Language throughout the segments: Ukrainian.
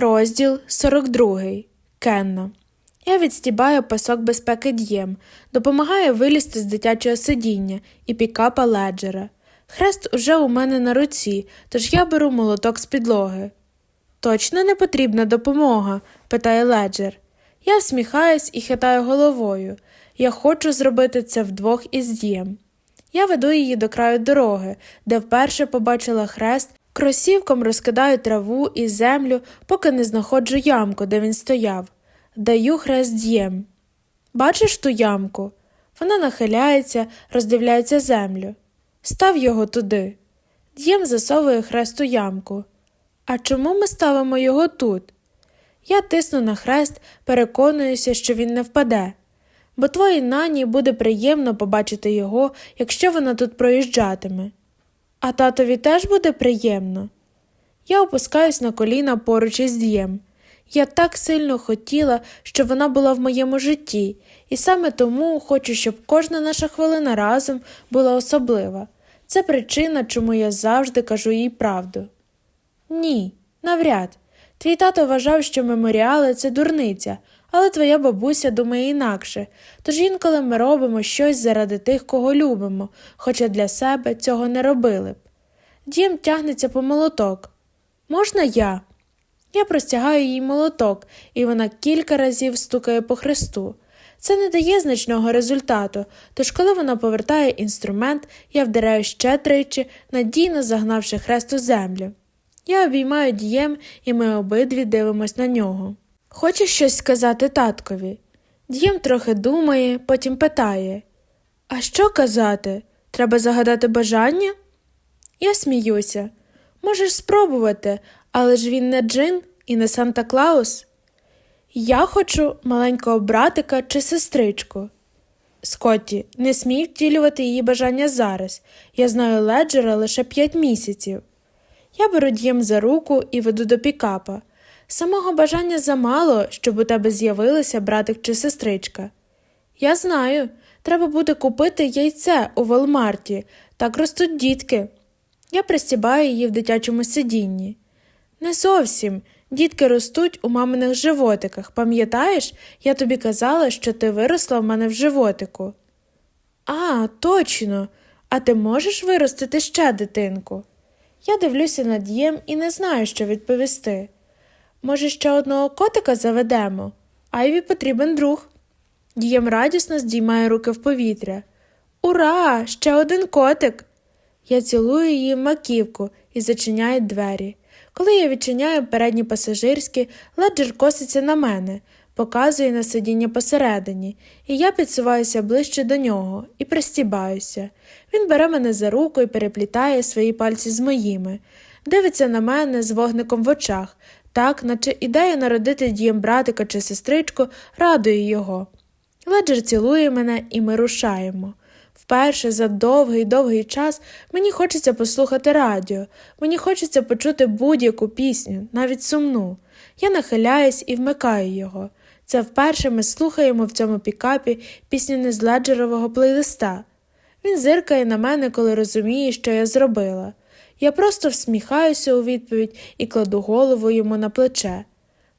Розділ 42. Кенна. Я відстібаю пасок безпеки дієм, допомагаю вилізти з дитячого сидіння і пікапа леджера. Хрест уже у мене на руці, тож я беру молоток з підлоги. Точно не потрібна допомога? питає леджер. Я всміхаюсь і хитаю головою. Я хочу зробити це вдвох із дієм. Я веду її до краю дороги, де вперше побачила хрест, кросівком розкидаю траву і землю, поки не знаходжу ямку, де він стояв. Даю хрест д'єм. Бачиш ту ямку? Вона нахиляється, роздивляється землю. Став його туди. Д'єм засовує хрест у ямку. А чому ми ставимо його тут? Я тисну на хрест, переконуюся, що він не впаде. Бо твоїй нані буде приємно побачити його, якщо вона тут проїжджатиме. А татові теж буде приємно. Я опускаюсь на коліна поруч із дієм. Я так сильно хотіла, щоб вона була в моєму житті, і саме тому хочу, щоб кожна наша хвилина разом була особлива. Це причина, чому я завжди кажу їй правду. Ні, навряд. Твій тато вважав, що меморіали це дурниця, але твоя бабуся думає інакше, тож інколи ми робимо щось заради тих, кого любимо, хоча для себе цього не робили б. Дім тягнеться по молоток. Можна я? Я простягаю їй молоток, і вона кілька разів стукає по хресту. Це не дає значного результату, тож коли вона повертає інструмент, я вдаряю ще тричі, надійно загнавши хрест у землю. Я обіймаю дієм, і ми обидві дивимось на нього. Хочеш щось сказати таткові? Дієм трохи думає, потім питає А що казати? Треба загадати бажання? Я сміюся. Можеш спробувати, але ж він не Джин і не Санта Клаус. Я хочу маленького братика чи сестричку. Скотті, не смій втілювати її бажання зараз. Я знаю леджера лише п'ять місяців. Я беру дієм за руку і веду до пікапа. Самого бажання замало, щоб у тебе з'явилися братик чи сестричка. Я знаю, треба буде купити яйце у Велмарті, так ростуть дітки. Я пристібаю її в дитячому сидінні. Не зовсім. Дітки ростуть у маминих животиках. Пам'ятаєш, я тобі казала, що ти виросла в мене в животику. А, точно. А ти можеш виростити ще дитинку? Я дивлюся на дієм і не знаю, що відповісти. Може, ще одного котика заведемо? Айві потрібен друг. Дієм радісно здіймає руки в повітря. Ура! Ще один котик! Я цілую її в маківку і зачиняю двері. Коли я відчиняю передні пасажирські, леджер коситься на мене, показує на сидіння посередині, і я підсуваюся ближче до нього і пристібаюся. Він бере мене за руку і переплітає свої пальці з моїми, дивиться на мене з вогником в очах, так, наче ідея народити дієм братика чи сестричку радує його. Леджер цілує мене, і ми рушаємо. Вперше за довгий довгий час мені хочеться послухати радіо, мені хочеться почути будь-яку пісню, навіть сумну. Я нахиляюсь і вмикаю його. Це вперше ми слухаємо в цьому пікапі пісню не з леджерового плейлиста. Він зиркає на мене, коли розуміє, що я зробила. Я просто всміхаюся у відповідь і кладу голову йому на плече.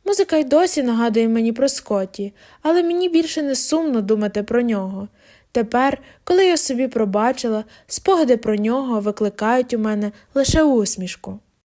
Музика й досі нагадує мені про Скотті, але мені більше не сумно думати про нього. Тепер, коли я собі пробачила, спогади про нього викликають у мене лише усмішку.